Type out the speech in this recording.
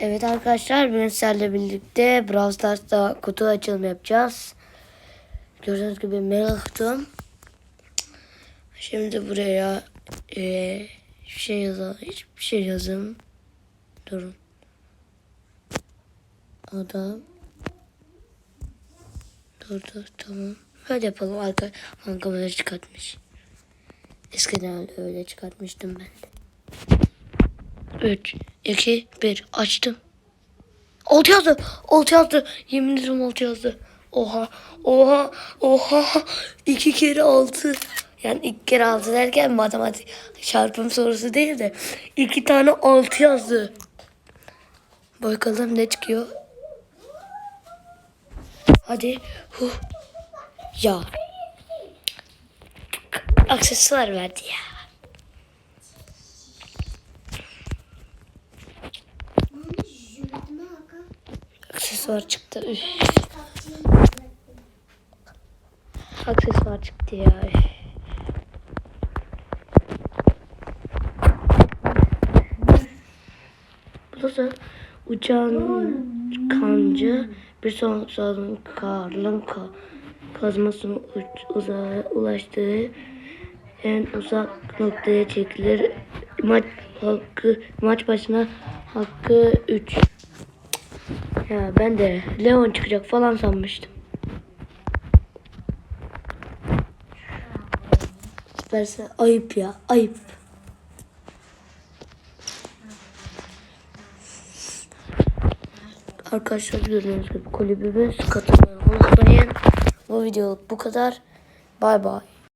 Evet arkadaşlar bugün sizlerle birlikte Brawl Stars'ta kutu açılımı yapacağız. Gördüğünüz gibi merakım. Şimdi buraya eee bir şey yazalım. Hiçbir şey yazın. Durun. Adam. Dur dur tamam. Hadi yapalım arka bankamızı çıkartmış. Eskiden öyle çıkartmıştım ben de. 3, 2, 1 açtım. 6 yazdı. 6 yazdı. Yemin ederim 6 yazdı. Oha. Oha. Oha. 2 kere 6. Yani ilk kere 6 derken matematik çarpım sorusu değil de 2 tane 6 yazdı. Bakalım ne çıkıyor. Hadi. Huh. Ya. Aksesuar verdi ya. Aksesuar çıktı. Üf. Aksesuar çıktı ya. Üf. Bu da uçağın kancı bir son sağın karlın ka kazmasının uzağa ulaştığı en uzak noktaya çekilir. Maç hakkı maç başına hakkı 3. Ya ben de Leon çıkacak falan sanmıştım. Süperse ayıp ya ayıp. Arkadaşlar gördüğünüz gibi kulübümüz katılmayı unutmayın. Bu video bu kadar. Bay bay.